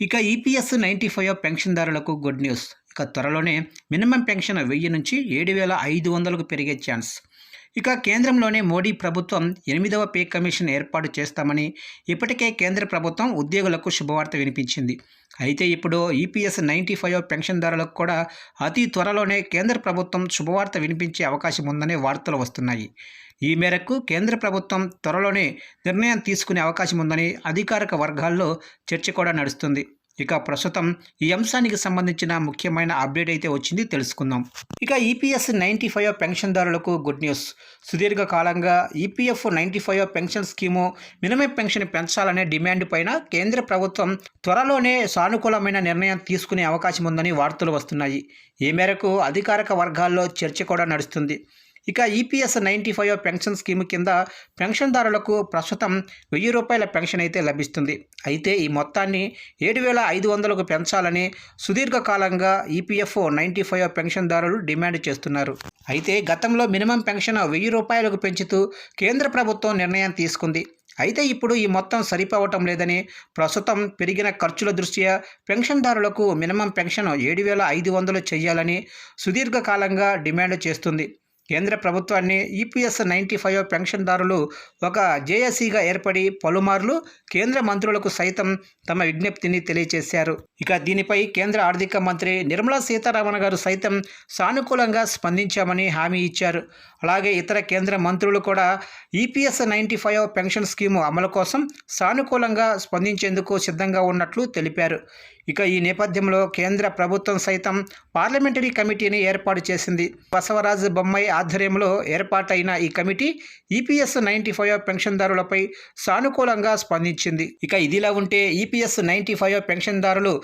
ఇక EPS ninety five పెన్షన్దారులకు good news. ఇక త్వరలోనే మినిమం పెన్షన్ వెయ్యి నుంచి ఏడు వేల ఐదు వందలకు పెరిగే ఛాన్స్. ఇక కేంద్రంలోనే మోడీ ప్రభుత్వం ఎనిమిదవ పే కమిషన్ ఏర్పాటు చేస్తామని ఇప్పటికే కేంద్ర ప్రభుత్వం ఉద్యోగులకు శుభవార్త వినిపించింది. అయితే ఇప్పుడు ఈపీఎస్ నైంటీ ఫైవ్ పెన్షన్దారులకు కూడా అతి త్వరలోనే కేంద్ర ప్రభుత్వం శుభవార్త వినిపించే అవకాశం ఉందనే వార్తలు వస్తున్నాయి. ఈ మేరకు కేంద్ర ప్రభుత్వం త్వరలోనే నిర్ణయం తీసుకునే అవకాశం ఉందని అధికారిక వర్గాల్లో చర్చ కూడా నడుస్తుంది. ఇక ప్రస్తుతం ఈ అంశానికి సంబంధించిన ముఖ్యమైన అప్డేట్ అయితే వచ్చింది తెలుసుకుందాం. ఇక ఈపీఎస్ నైంటీ ఫైవ్ పెన్షన్దారులకు గుడ్ న్యూస్. సుదీర్ఘ కాలంగా EPF ninety five pension scheme minimum pension పెంచాలనే డిమాండ్ పైన కేంద్ర ప్రభుత్వం త్వరలోనే సానుకూలమైన నిర్ణయం తీసుకునే అవకాశం ఉందని వార్తలు వస్తున్నాయి. ఈ మేరకు అధికారిక వర్గాల్లో చర్చ కూడా నడుస్తుంది. ఇక EPS ninety five pension scheme కింద పెన్షన్దారులకు ప్రస్తుతం వెయ్యి రూపాయల పెన్షన్ అయితే లభిస్తుంది. అయితే ఈ మొత్తాన్ని ఏడు వేల ఐదు వందలకు పెంచాలని సుదీర్ఘకాలంగా ఈపీఎఫ్ నైంటీ ఫైవ్ పెన్షన్దారులు డిమాండ్ చేస్తున్నారు. అయితే గతంలో మినిమం పెన్షన్ వెయ్యి రూపాయలకు పెంచుతూ కేంద్ర ప్రభుత్వం నిర్ణయం తీసుకుంది. అయితే ఇప్పుడు ఈ మొత్తం సరిపోవటం లేదని ప్రస్తుతం పెరిగిన ఖర్చుల దృష్ట్యా పెన్షన్దారులకు మినిమం పెన్షన్ ఏడు వేల ఐదు వందలు చేయాలని సుదీర్ఘకాలంగా డిమాండ్ చేస్తుంది. కేంద్ర ప్రభుత్వాన్ని ఈపీఎస్ నైంటీ ఫైవ్ పెన్షన్దారులు ఒక జేఏసీగా ఏర్పడి పలుమార్లు కేంద్ర మంత్రులకు సైతం తమ విజ్ఞప్తిని తెలియజేశారు ఇక దీనిపై కేంద్ర ఆర్థిక మంత్రి నిర్మలా సీతారామన్ గారు సైతం సానుకూలంగా స్పందించామని హామీ ఇచ్చారు. అలాగే ఇతర కేంద్ర మంత్రులు కూడా EPS ninety five pension scheme అమలు కోసం సానుకూలంగా స్పందించేందుకు సిద్ధంగా ఉన్నట్లు తెలిపారు. ఇక ఈ నేపథ్యంలో కేంద్ర ప్రభుత్వం సైతం పార్లమెంటరీ కమిటీని ఏర్పాటు చేసింది. బసవరాజు బొమ్మాయి ఆధ్వర్యంలో ఏర్పాటైన ఈ కమిటీ ఈపీఎస్ నైంటీ ఫైవ్ పెన్షన్దారులపై సానుకూలంగా స్పందించింది. ఇక ఇదిలా ఉంటే ఈపీఎస్ నైంటీ ఫైవ్ పెన్షన్దారులు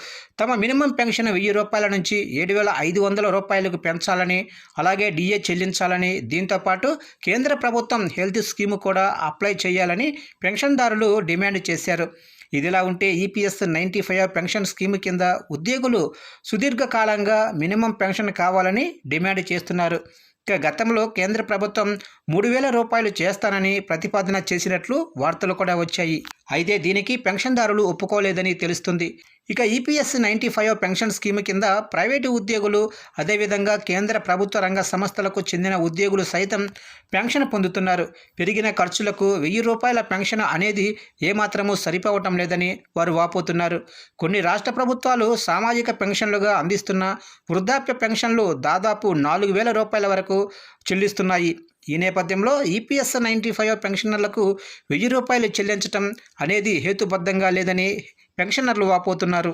తమ మినిమం పెన్షన్ వెయ్యి రూపాయల నుంచి ఏడు వేల ఐదు వందల రూపాయలకు పెంచాలని అలాగే డిఏ చెల్లించాలని దీంతోపాటు కేంద్ర ప్రభుత్వం హెల్త్ స్కీమ్ కూడా అప్లై చేయాలని పెన్షన్దారులు డిమాండ్ చేశారు. ఇదిలా ఉంటే EPS ninety five pension scheme కింద ఉద్యోగులు సుదీర్ఘకాలంగా మినిమం పెన్షన్ కావాలని డిమాండ్ చేస్తున్నారు. ఇక గతంలో కేంద్ర ప్రభుత్వం మూడు వేల రూపాయలు చేస్తానని ప్రతిపాదన చేసినట్లు వార్తలు కూడా వచ్చాయి. అయితే దీనికి పెన్షన్దారులు ఒప్పుకోలేదని తెలుస్తుంది. ఇక EPS ninety five pension scheme కింద ప్రైవేటు ఉద్యోగులు అదేవిధంగా కేంద్ర ప్రభుత్వ రంగ సంస్థలకు చెందిన ఉద్యోగులు సైతం పెన్షన్ పొందుతున్నారు. పెరిగిన ఖర్చులకు వెయ్యి రూపాయల పెన్షన్ అనేది ఏమాత్రమూ సరిపోవటం లేదని వారు వాపోతున్నారు. కొన్ని రాష్ట్ర ప్రభుత్వాలు సామాజిక పెన్షన్లుగా అందిస్తున్న వృద్ధాప్య పెన్షన్లు దాదాపు నాలుగు వేల రూపాయల వరకు చెల్లిస్తున్నాయి. ఈ నేపథ్యంలో ఈపీఎస్ నైంటీ ఫైవ్ పెన్షనర్లకు వెయ్యి రూపాయలు చెల్లించటం అనేది హేతుబద్ధంగా లేదని పెన్షనర్లు వాపోతున్నారు.